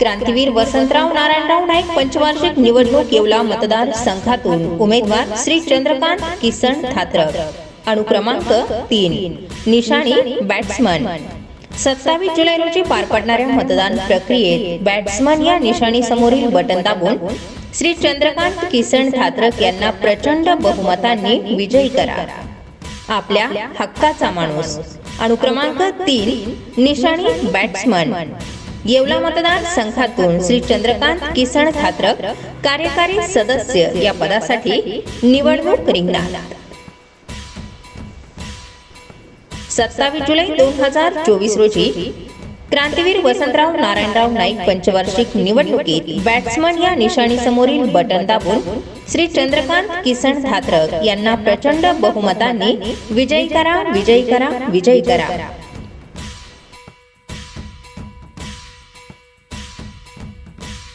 क्रांतीवीर वसंतराव नारायणराव नाईक पंचवार्षिक निवडणूक येवला मतदार संघातून. उमेदवार श्री चंद्रकांत किसन थात्रक अनुक्रमांक तीन. निशाणी बॅट्समन. सत्तावीस जुलै रोजी पार पडणाऱ्या मतदान प्रक्रियेत बॅट्समन या निशाणी समोरील बटन दाबून श्री चंद्रकांत किसन थात्रक यांना प्रचंड बहुमतांनी विजयी करा. आपल्या हक्काचा माणूस. अनुक्रमांक तीन. निशाणी बॅट्समन. येवला मतदार संघातून श्री चंद्रकांत किसन खात्रक कार्यकारी सदस्य या पदासाठी निवडणूक रिंगणात. सत्तावीस जुलै दोन हजार चोवीस रोजी क्रांतीवीर वसंतराव नारायणराव नाईक पंचवार्षिक निवडणुकीत बॅट्समन या निशाणी समोरील बटन दाबून श्री चंद्रकांत किसन धात्रक यांना प्रचंड बहुमतांनी विजयी करा विजयी करा विजयी करा.